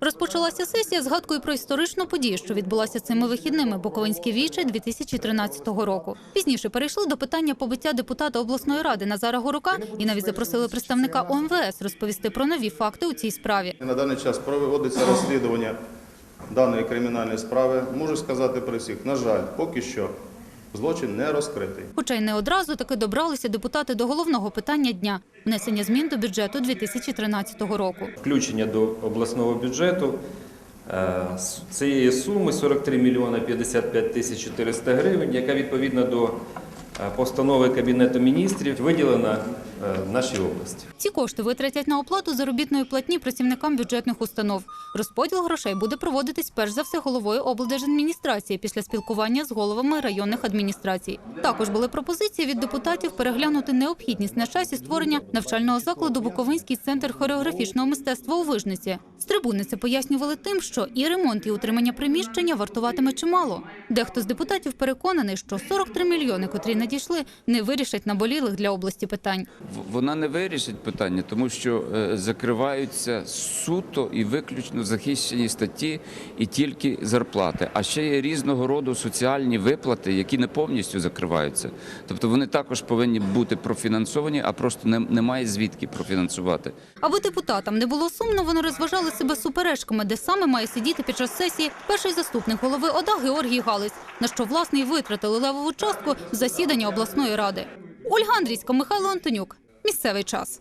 Розпочалася сесія згадкою про історичну подію, що відбулася цими вихідними Буковинське віче 2013 року. Пізніше перейшли до питання побиття депутата обласної ради Назара Горука і навіть запросили представника ОМВС розповісти про нові факти у цій справі. На даний час проводиться розслідування даної кримінальної справи. Можу сказати при всіх, на жаль, поки що злочин не розкритий. Хоча й не одразу таки добралися депутати до головного питання дня внесення змін до бюджету 2013 року. Включення до обласного бюджету е, з цієї суми 43 мільйони 55 тисяч 400 гривень, яка відповідно до е, постанови Кабінету міністрів виділена е, нашій області. Ці кошти витратять на оплату заробітної платні працівникам бюджетних установ. Розподіл грошей буде проводитись перш за все головою облдержадміністрації після спілкування з головами районних адміністрацій. Також були пропозиції від депутатів переглянути необхідність на часі створення навчального закладу Буковинський центр хореографічного мистецтва у Вижниці. З трибуни це пояснювали тим, що і ремонт, і утримання приміщення вартуватиме чимало. Дехто з депутатів переконаний, що 43 мільйони, котрі надійшли, не вирішать наболілих для області питань. Вона не вирішить питання, тому що е, закриваються суто і виключно захищені статті і тільки зарплати. А ще є різного роду соціальні виплати, які не повністю закриваються. Тобто вони також повинні бути профінансовані, а просто немає звідки профінансувати. Аби депутатам не було сумно, вони розважали себе суперечками, де саме має сидіти під час сесії перший заступник голови ОДА Георгій Галиць, на що власне й витратили левову частку засідання обласної ради. Ольга Андрійська, Михайло Антонюк. Місцевий час.